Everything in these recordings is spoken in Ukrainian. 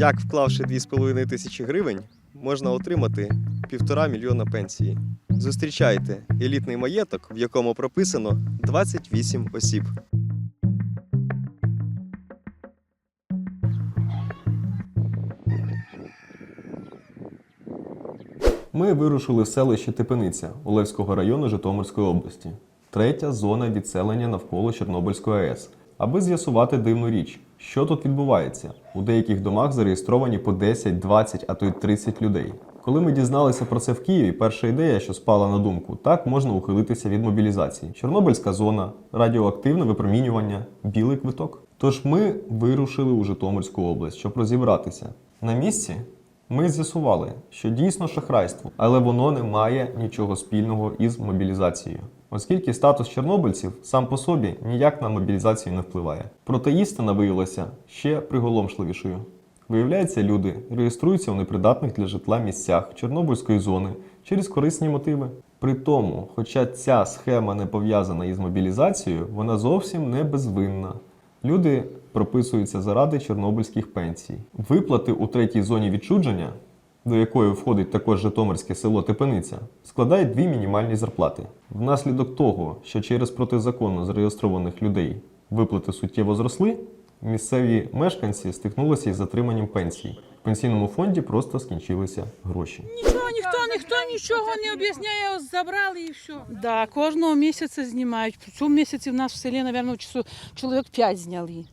як вклавши 2,5 тисячі гривень, можна отримати півтора мільйона пенсії. Зустрічайте елітний маєток, в якому прописано 28 осіб. Ми вирушили в селище Тепениця Олевського району Житомирської області, третя зона відселення навколо Чорнобильської АЕС, аби з'ясувати дивну річ, що тут відбувається. У деяких домах зареєстровані по 10, 20, а то й 30 людей. Коли ми дізналися про це в Києві, перша ідея, що спала на думку, так можна ухилитися від мобілізації. Чорнобильська зона, радіоактивне випромінювання, білий квиток. Тож ми вирушили у Житомирську область, щоб розібратися. На місці ми з'ясували, що дійсно шахрайство, але воно не має нічого спільного із мобілізацією, оскільки статус чорнобильців сам по собі ніяк на мобілізацію не впливає. Проте істина виявилася ще приголомшливішою. Виявляється, люди реєструються в непридатних для житла місцях Чорнобильської зони через корисні мотиви. При тому, хоча ця схема не пов'язана із мобілізацією, вона зовсім не безвинна. Люди прописуються заради чорнобильських пенсій. Виплати у третій зоні відчудження, до якої входить також Житомирське село Тепениця, складають дві мінімальні зарплати. Внаслідок того, що через протизаконно зареєстрованих людей виплати суттєво зросли, місцеві мешканці стикнулися із затриманням пенсій. В пенсійному фонді просто скінчилися гроші. Нічого, ніхто, ніхто нічого не об'ясняє, забрали і все. Да, кожного місяця знімають. В цьому місяці в нас в селі, мабуть, чоловік 5 зняли.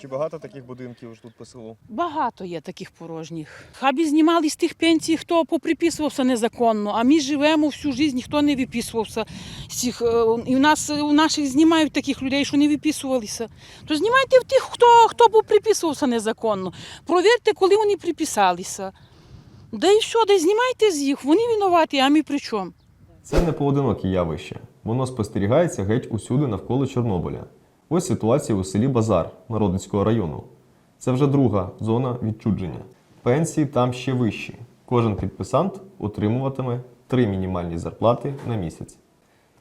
Чи багато таких будинків тут по селу? Багато є таких порожніх. Хабі знімали з тих пенсій, хто поприписувався незаконно, а ми живемо всю життя, ніхто не виписувався. з цих. е, І в нас у наших знімають таких людей, що не виписувалися. То знімайте в тих, хто, хто поприписувався незаконно. Провірте, коли вони приписалися. Да і що, да знімайте з їх, вони винуваті, а ми при чому? Це не поодиноке явище. Воно спостерігається геть усюди навколо Чорнобиля. Ось ситуація у селі Базар Народницького району. Це вже друга зона відчудження. Пенсії там ще вищі. Кожен підписант отримуватиме три мінімальні зарплати на місяць.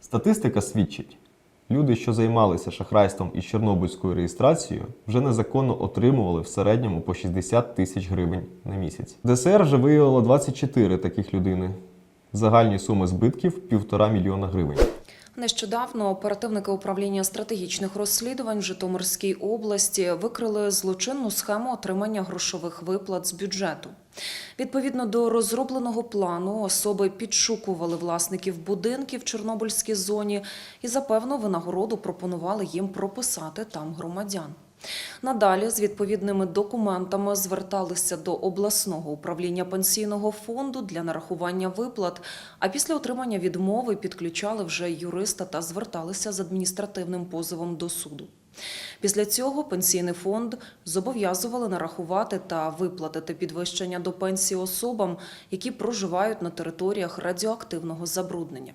Статистика свідчить, люди, що займалися шахрайством із чорнобильською реєстрацією, вже незаконно отримували в середньому по 60 тисяч гривень на місяць. ДСР вже виявило 24 таких людини. Загальні суми збитків півтора мільйона гривень. Нещодавно оперативники управління стратегічних розслідувань в Житомирській області викрили злочинну схему отримання грошових виплат з бюджету. Відповідно до розробленого плану, особи підшукували власників будинків в Чорнобильській зоні і за певну винагороду пропонували їм прописати там громадян. Надалі з відповідними документами зверталися до обласного управління пенсійного фонду для нарахування виплат, а після отримання відмови підключали вже юриста та зверталися з адміністративним позовом до суду. Після цього пенсійний фонд зобов'язували нарахувати та виплатити підвищення до пенсії особам, які проживають на територіях радіоактивного забруднення.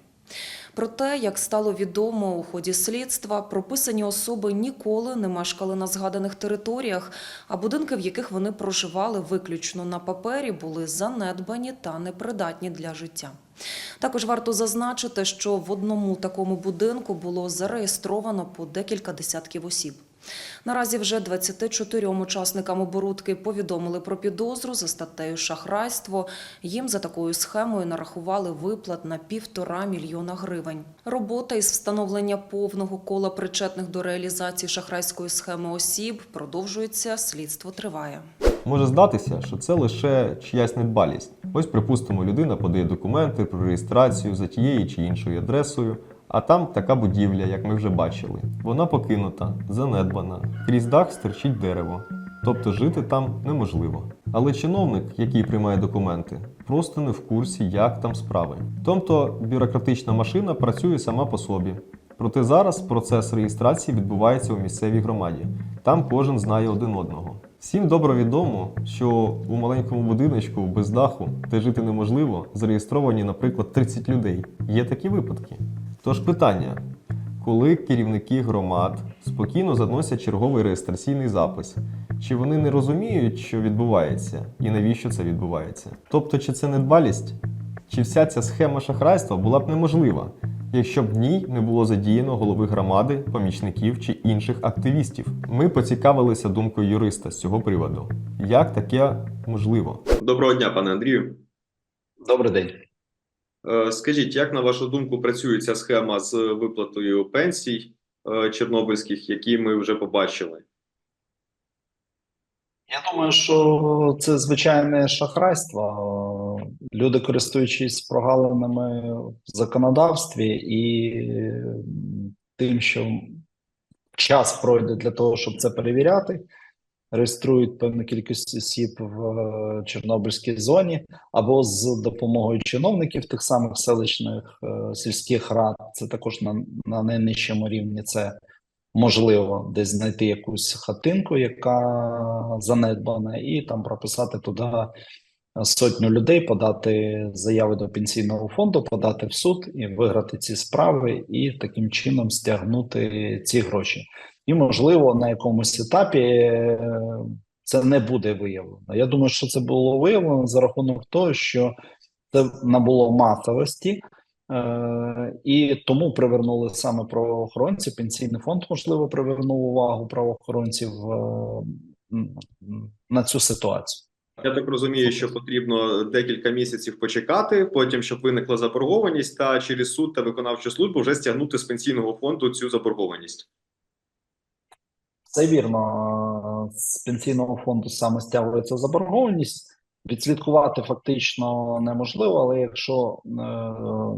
Проте, як стало відомо у ході слідства, прописані особи ніколи не мешкали на згаданих територіях, а будинки, в яких вони проживали виключно на папері, були занедбані та непридатні для життя. Також варто зазначити, що в одному такому будинку було зареєстровано по декілька десятків осіб. Наразі вже 24 учасникам оборудки повідомили про підозру за статтею шахрайство. Їм за такою схемою нарахували виплат на півтора мільйона гривень. Робота із встановлення повного кола причетних до реалізації шахрайської схеми осіб продовжується. Слідство триває. Може здатися, що це лише чиясь недбалість. Ось, припустимо, людина подає документи про реєстрацію за тією чи іншою адресою, а там така будівля, як ми вже бачили. Вона покинута, занедбана, крізь дах стирчить дерево. Тобто жити там неможливо. Але чиновник, який приймає документи, просто не в курсі, як там справи. Тобто бюрократична машина працює сама по собі. Проте зараз процес реєстрації відбувається у місцевій громаді. Там кожен знає один одного. Всім добре відомо, що у маленькому будиночку без даху, де жити неможливо, зареєстровані, наприклад, 30 людей. Є такі випадки. Тож питання: коли керівники громад спокійно заносять черговий реєстраційний запис, чи вони не розуміють, що відбувається, і навіщо це відбувається? Тобто, чи це недбалість, чи вся ця схема шахрайства була б неможлива, якщо б в ній не було задіяно голови громади, помічників чи інших активістів. Ми поцікавилися думкою юриста з цього приводу. Як таке можливо? Доброго дня, пане Андрію. Добрий день. Е, Скажіть, як на вашу думку працює ця схема з виплатою пенсій е, чорнобильських, які ми вже побачили? Я думаю, що це звичайне шахрайство. Люди, користуючись прогалинами в законодавстві і тим, що час пройде для того, щоб це перевіряти, реєструють певну кількість осіб в е, Чорнобильській зоні, або з допомогою чиновників тих самих селищних е, сільських рад. Це також на, на найнижчому рівні. Це можливо десь знайти якусь хатинку, яка занедбана, і там прописати туди сотню людей, подати заяви до пенсійного фонду, подати в суд і виграти ці справи, і таким чином стягнути ці гроші. І можливо на якомусь етапі е, це не буде виявлено. Я думаю, що це було виявлено за рахунок того, що це набуло масовості. Е, і тому привернули саме правоохоронці. Пенсійний фонд, можливо, привернув увагу правоохоронців е, на цю ситуацію. Я так розумію, що потрібно декілька місяців почекати, потім, щоб виникла заборгованість, та через суд та виконавчу службу вже стягнути з пенсійного фонду цю заборгованість. Це вірно. З пенсійного фонду саме стягується заборгованість. Відслідкувати фактично неможливо, але якщо е,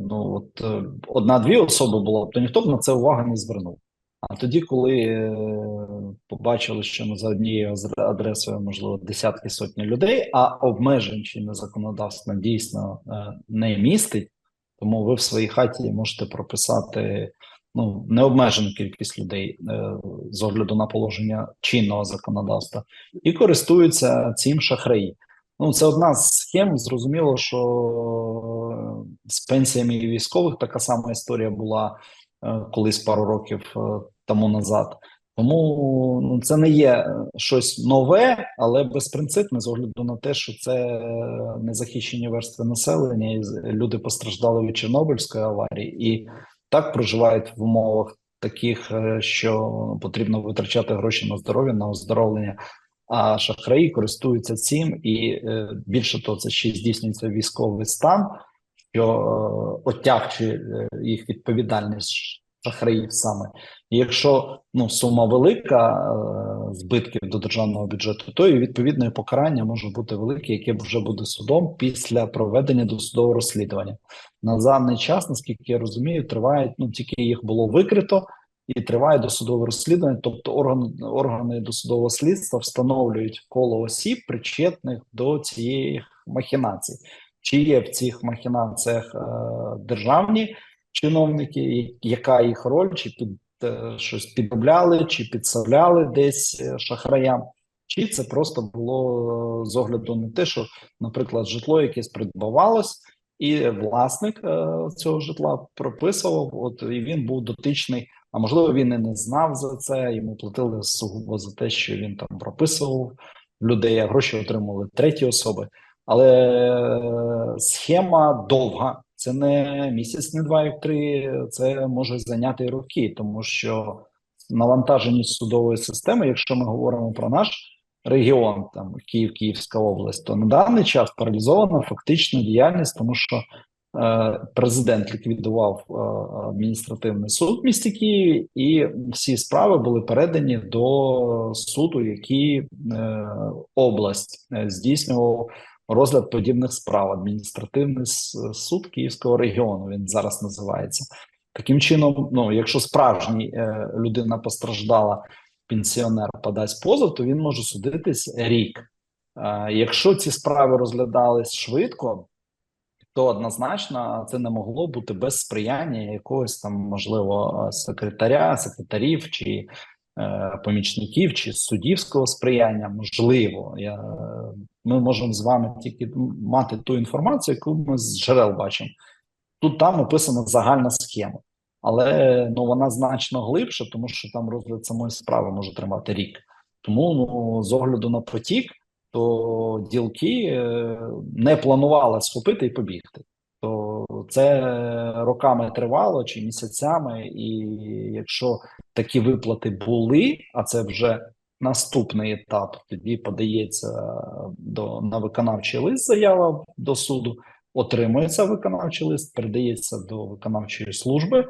ну от е, одна-дві особи було, то ніхто б на це уваги не звернув. А тоді, коли е, побачили, що ну, за однією адресою можливо десятки сотні людей, а обмежень чинне законодавство дійсно не містить, тому ви в своїй хаті можете прописати ну необмежену кількість людей е, з огляду на положення чинного законодавства і користуються цим шахраї. Ну, це одна з схем. Зрозуміло, що з пенсіями військових така сама історія була е, колись пару років е, тому назад. Тому ну, це не є е, щось нове, але безпринципне з огляду на те, що це е, незахищені верстви населення, і люди постраждали від Чорнобильської аварії, і так проживають в умовах таких, е, що потрібно витрачати гроші на здоров'я, на оздоровлення. А шахраї користуються цим, і е, більше того, це ще здійснюється військовий стан, що е, отягчує їх відповідальність шахраїв саме. І якщо ну сума велика е, збитків до державного бюджету, то і відповідно покарання може бути велике, яке вже буде судом після проведення досудового розслідування. На даний час, наскільки я розумію, триває ну тільки їх було викрито і триває досудове розслідування. Тобто органи, органи досудового слідства встановлюють коло осіб, причетних до цієї махінації. Чи є в цих махінаціях е, державні чиновники, яка їх роль, чи під е, щось підробляли, чи підставляли десь е, шахраям, чи це просто було е, з огляду на те, що, наприклад, житло якесь придбавалось, і власник цього житла прописував, от і він був дотичний. А можливо, він і не знав за це. Йому платили сугубо за те, що він там прописував людей, а гроші отримували треті особи. Але схема довга. Це не місяць, не два, як три. Це може зайняти роки, тому що навантаженість судової системи, якщо ми говоримо про наш регіон, там Київ, Київська область, то на даний час паралізована фактично діяльність, тому що е, президент ліквідував е, адміністративний суд в місті Києві, і всі справи були передані до суду, який е, область е, здійснював розгляд подібних справ. Адміністративний суд Київського регіону він зараз називається. Таким чином, ну якщо справжній е, людина постраждала, пенсіонер подасть позов, то він може судитись рік. Е, якщо ці справи розглядались швидко, то однозначно це не могло бути без сприяння якогось там, можливо, секретаря, секретарів чи е, помічників, чи суддівського сприяння. Можливо, я, ми можемо з вами тільки мати ту інформацію, яку ми з джерел бачимо. Тут там описана загальна схема, але ну вона значно глибша, тому що там розгляд самої справи може тримати рік. Тому ну з огляду на потік, то ділки е, не планували схопити і побігти. То це роками тривало чи місяцями, і якщо такі виплати були, а це вже наступний етап, тоді подається до на виконавчий лист заява до суду, отримується виконавчий лист, передається до виконавчої служби,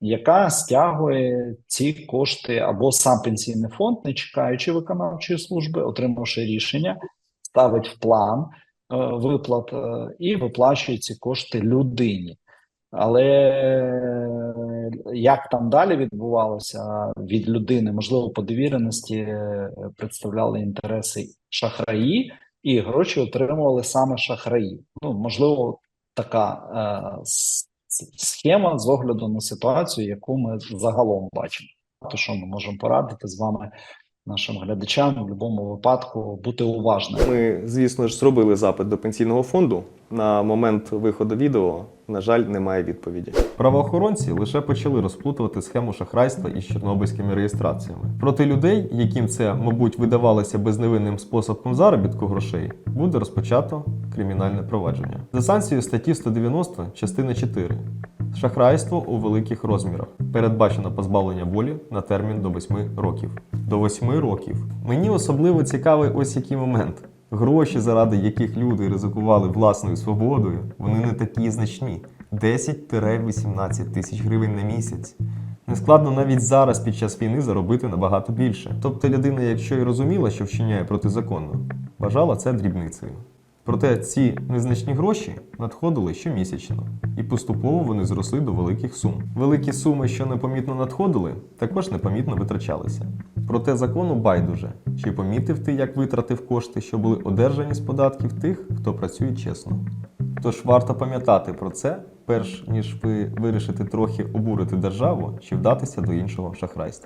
яка стягує ці кошти або сам пенсійний фонд, не чекаючи виконавчої служби, отримавши рішення, ставить в план е, виплат е, і виплачує ці кошти людині. Але як там далі відбувалося від людини, можливо, по довіреності е, представляли інтереси шахраї, і гроші отримували саме шахраї. Ну, можливо, така е, схема з огляду на ситуацію, яку ми загалом бачимо. То, що ми можемо порадити з вами, нашим глядачам, в будь-якому випадку бути уважними. Ми, звісно ж, зробили запит до пенсійного фонду. На момент виходу відео, на жаль, немає відповіді. Правоохоронці лише почали розплутувати схему шахрайства із чорнобильськими реєстраціями. Проти людей, яким це, мабуть, видавалося безневинним способом заробітку грошей, буде розпочато кримінальне провадження. За санкцією статті 190 частина 4. Шахрайство у великих розмірах. Передбачено позбавлення волі на термін до 8 років. До 8 років. Мені особливо цікавий ось який момент. Гроші, заради яких люди ризикували власною свободою, вони не такі значні. 10-18 тисяч гривень на місяць. Нескладно навіть зараз під час війни заробити набагато більше. Тобто людина, якщо й розуміла, що вчиняє протизаконно, вважала це дрібницею. Проте ці незначні гроші надходили щомісячно, і поступово вони зросли до великих сум. Великі суми, що непомітно надходили, також непомітно витрачалися. Проте закону байдуже, чи помітив ти, як витратив кошти, що були одержані з податків тих, хто працює чесно. Тож варто пам'ятати про це, перш ніж ви вирішите трохи обурити державу чи вдатися до іншого шахрайства.